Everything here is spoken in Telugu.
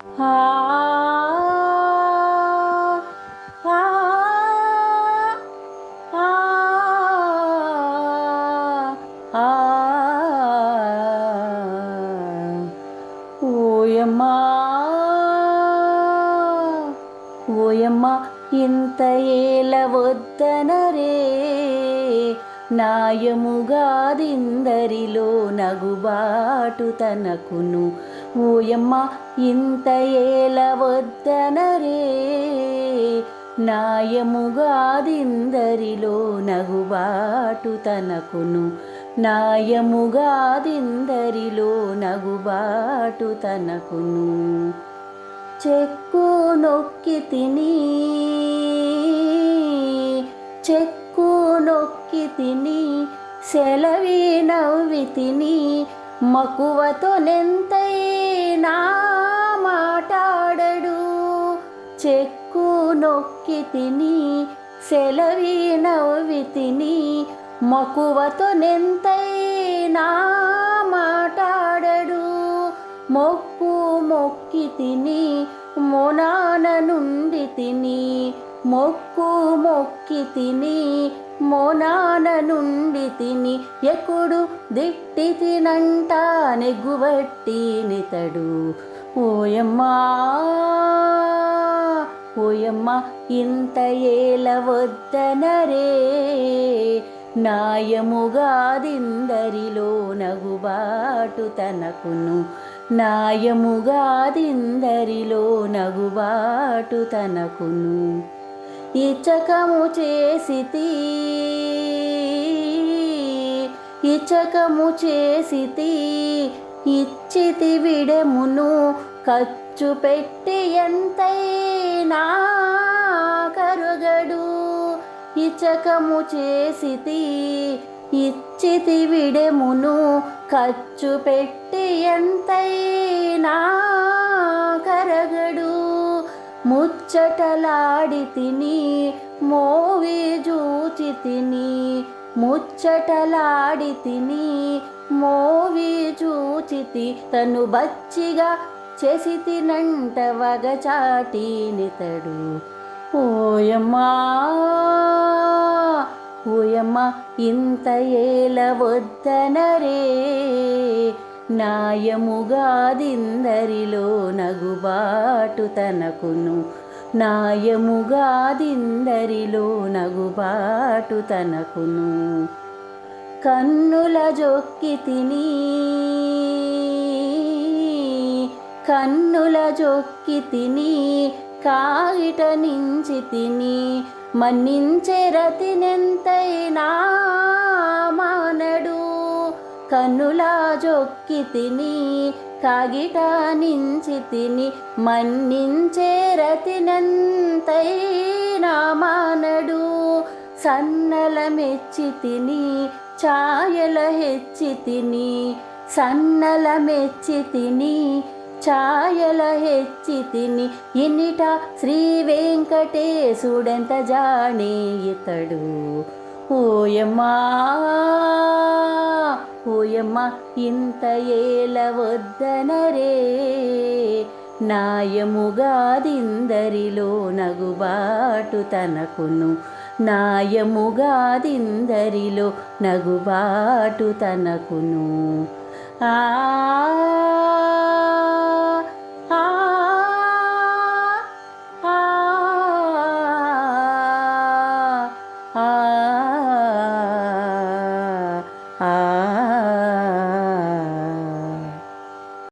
ఆ ఆ ఆ ఆ ఓయమ్మా ఓయమ్మ ఇంత ఏల వద్దనరే నాయముగాదిందరిలో నగుబాటు తనకును. ఓయమ్మ ఇంత ఏల వద్దనరే. నాయముగాదిందరిలో నగుబాటు తనకును. నాయముగాదిందరిలో నగుబాటు తనకును. చెక్కు నొక్కి తిని. చెక్కు తిని సెలవి నవ్వి తిని మకువతో నెంతైనా మాటాడడు. చెక్కు నొక్కి తిని సెలవి నవ్వి తిని మక్కువతో నెంతైనా మాటాడడు. మొక్కు మొక్కి తిని మొనాన నుండి తిని మొక్కు మొక్కి తిని మోనాన నుండి తిని ఎకుడు దిట్టి తినంట నెగ్గుబట్టి నితడు. ఓయమ్మా ఓయమ్మ ఇంత ఏల వద్దనరే నాయముగాదిందరిలో నగుబాటు తనకును. నాయముగాదిందరిలో నగుబాటు తనకును. ఇచకము చేసితి. ఇచ్చకము చేసితి. ఇచ్చితి విడమును ఖర్చు పెట్టి ఎంతైనా కరుగడు. ఇచకము చేసితి. ఇచ్చితి విడెమును ఖర్చు పెట్టి ఎంతైనా ముచ్చటలాడి తిని మోవి జూచి తిని ముచ్చటలాడి తిని మోవి చూచితి తను బచ్చిగా చేసి తినంట వగచాటి తడు ఓయమ్మా ఓయమ్మ ఇంత ఏల వద్దనరే. నాయముగాదిందరిలో నగుబాటు తనకును. నాయముగాదిందరిలో నగుబాటు తనకును. కన్నుల జొక్కి తిని కన్నుల జొక్కి తిని కాగిట నించి తిని. మన్నించే రతినెంతైనా మానడు కన్నులా జొక్కి తిని కాగిట నించి తిని మన్నించే రతినంతైనా మానడు సన్నల మెచ్చి తిని ఛాయల హెచ్చి తిని సన్నల మెచ్చి తిని ఛాయల హెచ్చి తిని ఇన్నిట శ్రీ వెంకటేశుడెంత జానే ఇతడు ఓయమ్మా! ఓయమ్మ ఇంత ఏల వద్దనరే. నాయముగాదిందరిలో నగుబాటు తనకును. నాయముగాదిందరిలో నగుబాటు తనకును. ఆ ఆ